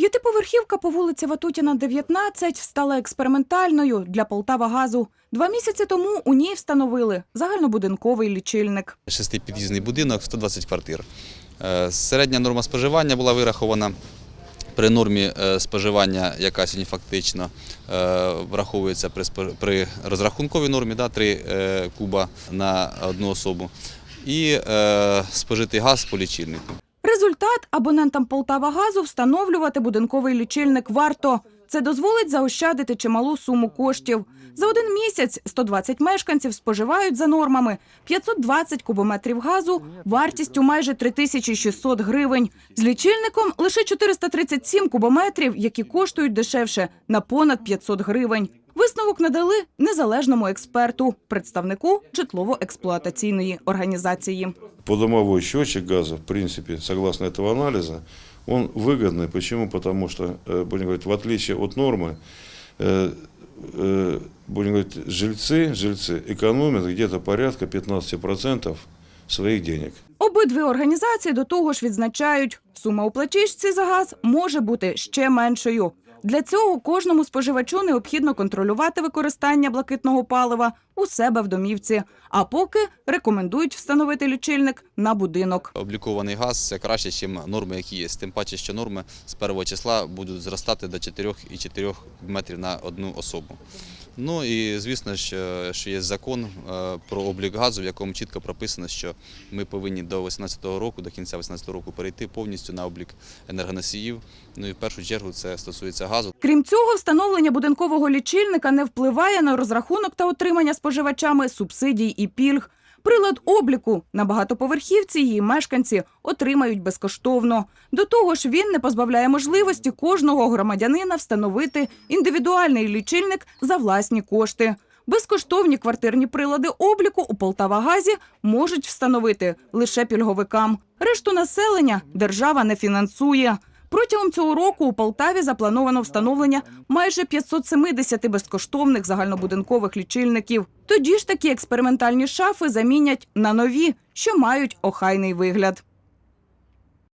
П'ятиповерхівка по вулиці Ватутіна, 19, стала експериментальною для Полтава газу. Два місяці тому у ній встановили загальнобудинковий лічильник. Шестипід'їзний будинок, 120 квартир. Е, Середня норма споживання була вирахована. При нормі е, споживання, яка сьогодні фактично е, враховується при, розрахунковій нормі, да, 3 куба на одну особу, і спожитий газ по лічильнику. Результат абонентам Полтава газу встановлювати будинковий лічильник варто. Це дозволить заощадити чималу суму коштів. За один місяць 120 мешканців споживають за нормами 520 кубометрів газу вартістю майже 3600 гривень. З лічильником лише 437 кубометрів, які коштують дешевше на понад 500 гривень. Висновок надали незалежному експерту, представнику житлово-експлуатаційної організації. Подомовой счетчик газа, в принципе, согласно этого анализа, он выгодный. Почему? Потому что, э, будем говорить, в отличие от нормы, э, э, будем говорить, жильцы, жильцы экономят где-то порядка 15% своих денег. Обидві організації до того ж відзначають, сума у платіжці за газ може бути ще меншою. Для цього кожному споживачу необхідно контролювати використання блакитного палива у себе в домівці. А поки рекомендують встановити лічильник на будинок. Облікований газ це краще, ніж норми, які є. Тим паче, що норми з першого числа будуть зростати до 4,4 метрів на одну особу. Ну і звісно, що, є закон е, про облік газу, в якому чітко прописано, що ми повинні до 2018 року, до кінця 2018 року перейти повністю на облік енергоносіїв. Ну і в першу чергу це стосується газу. Крім цього, встановлення будинкового лічильника не впливає на розрахунок та отримання споживачами субсидій і пільг. Прилад обліку на багатоповерхівці її мешканці отримають безкоштовно. До того ж, він не позбавляє можливості кожного громадянина встановити індивідуальний лічильник за власні кошти. Безкоштовні квартирні прилади обліку у Полтавагазі можуть встановити лише пільговикам. Решту населення держава не фінансує. Протягом цього року у Полтаві заплановано встановлення майже 570 безкоштовних загальнобудинкових лічильників. Тоді ж такі експериментальні шафи замінять на нові, що мають охайний вигляд.